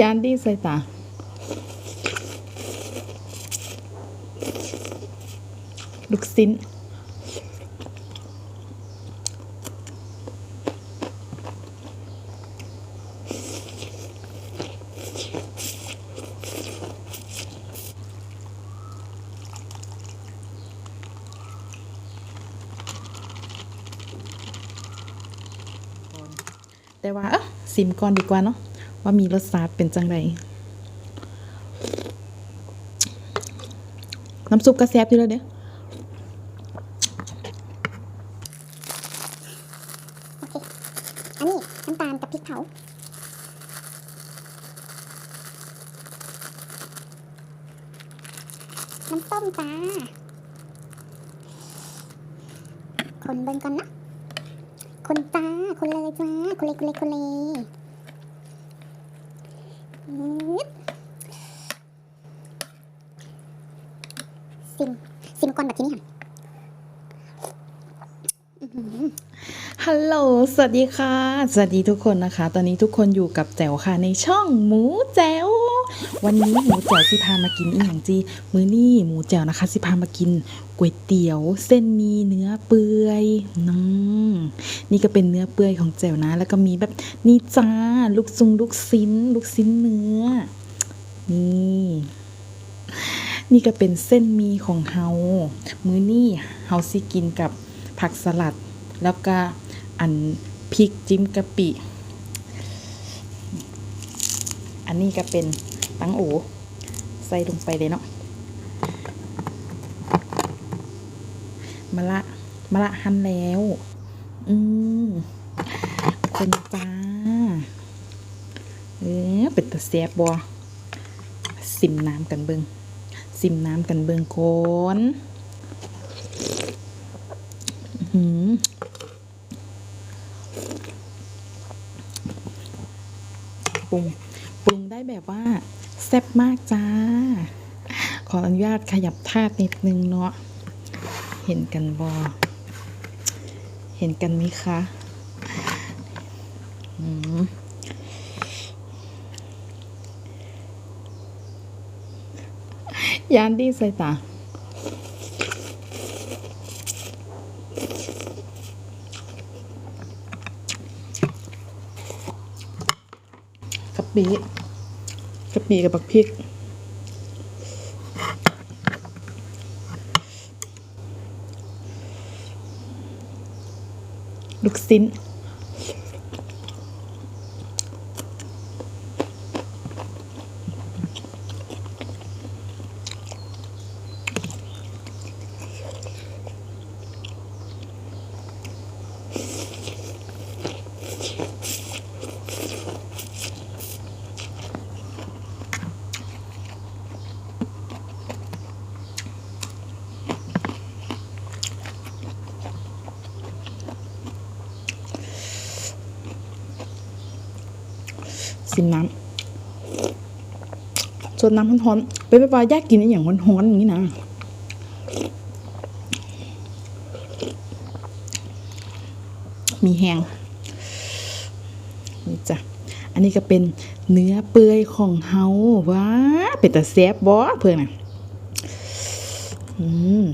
ยานดีใส่ตาลูกซิ้น แต่ว่าเออซิมก่อนดีกว่าเนาะว่ามีรสชาติเป็นจังไรน้ำซุปกระแซบอยู่แล้วเด้อโอเคอันนี้น้ำตาลกับพริกเผาน้ำส้มจ้าคนเบิ่งก่อนนะ คนจ้า คนเลยจ้า คนเลยคนเลยคนเลยซิม ซิมก่อนแบบที่นี่ค่ะฮัลโหล สวัสดีค่ะ สวัสดีทุกคนนะคะ ตอนนี้ทุกคนอยู่กับแจ๋วค่ะในช่องหมูแจ๋ว วันนี้หมูแจ๋วสิพามากินอีกอย่างจีมื้อนี้หมูแจ๋วนะคะ สิพามากินก๋วยเตี๋ยว เส้นมีเนื้อเปื่อยอืมนี่ก็เป็นเนื้อเปื่อยของแจ๋วนะ แล้วก็มีแบบนี่จ้าลูกซุงลูกซิ้น ลูกซิ้นเนื้อ นี่นี่ก็เป็นเส้นมีของเฮา มื้อนี้เฮาสิกินกับผักสลัด แล้วก็อันพริกจิ้มกะปิ อันนี้ก็เป็น ตังโอใส่ลงไปเลยเนาะมะละมะละหั่นแล้ว อืมคนจ้า เออเป็นตะแซบบอซิมน้ำกันเบิงซิมน้ำกันเบิงก่อนหือปรุงปรุงได้แบบว่า แซ่บมากจ้า ขออนุญาตขยับธานิดนึงเนาะ เห็นกันบอ เห็นกันไหมคะอืมยานดีใส่ตากะปิ กะปิกับบักพริก ลูกสิ้น สิมน้ำส่วนน้ำร้อนๆไปไปปลาอยกกินอย่างร้อนๆอย่างนี้นะมีแห้งนี่จ้ะอันนี้ก็เป็นเนื้อเปื่อยของเฮาว้าเป็นแตะแซบบ่เพื่อนน่ะอืม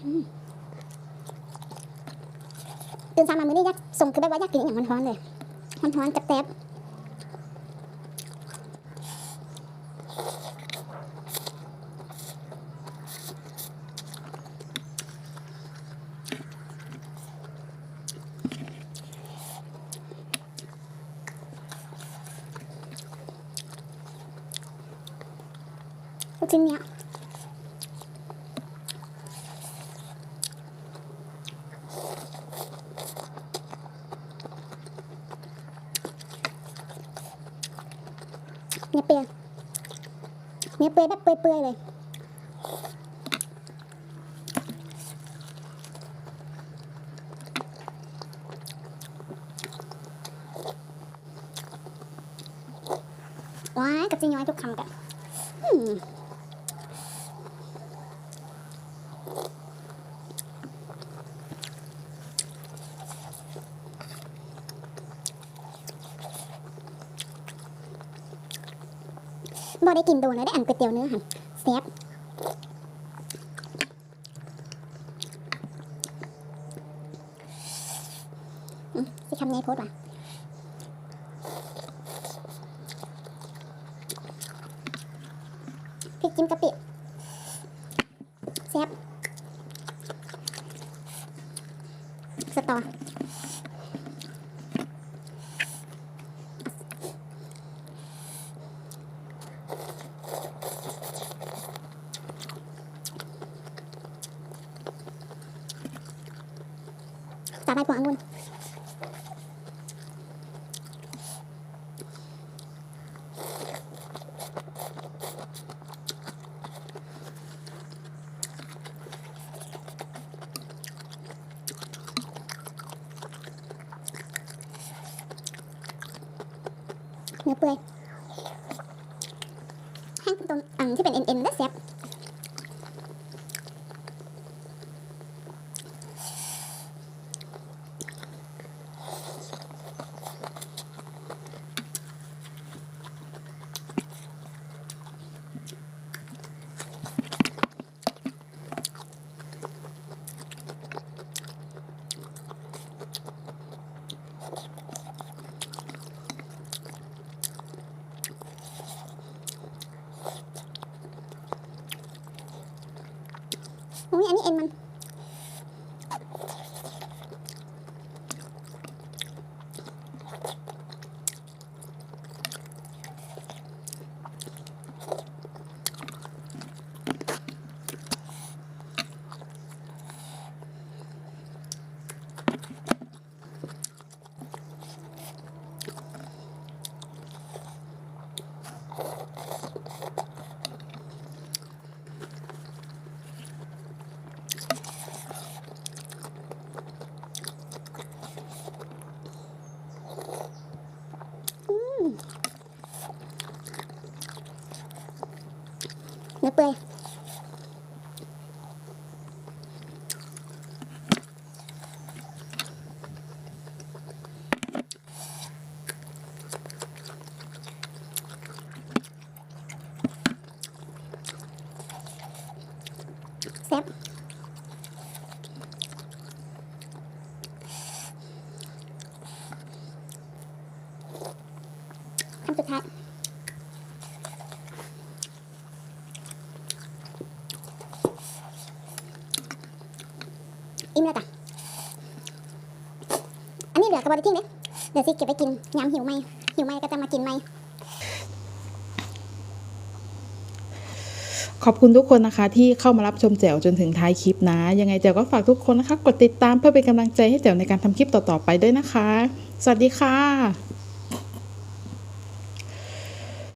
ตื่นเช้ามามื้อนี้ยากส่งคือแบบว่ายากกินอย่างร้อนเลยร้อนๆแซ่บๆลูกชิ้นเนี้ย เนื้อเปื่อยเนื้อเปื่อยแบบเปื่อยๆเลยว้ายกับจีน้อยทุกคำกัน บ่ได้กินโดนเลยได้อันก๋วยเตี๋ยวเนื้อค่ะแซ่บอืมสิคำนี้โพดว่ะพริกจิ้มกะปิแซ่บสตอ ตาใบกวางองุ่นเนื้อเปื่อยแห้งตรงอังที่เป็นเอ็นๆได้แซ่บอุ้ย นนี้เอ็นมันเนื้อเปื่อยแซ่บคำสุดท้าย อิ่มแล้วจ้ะ อันนี้เหลือกระบอกทิ้งเลยเดี๋ยวสิเก็บไปกินยามหิวไหมหิวไหมก็จะมากินไหมขอบคุณทุกคนนะคะ ที่เข้ามารับชมแจ๋วจนถึงท้ายคลิปนะ ยังไงแจ๋วก็ฝากทุกคนนะคะ กดติดตามเพื่อเป็นกำลังใจให้แจ๋วในการทำคลิปต่อๆไปด้วยนะคะ สวัสดีค่ะ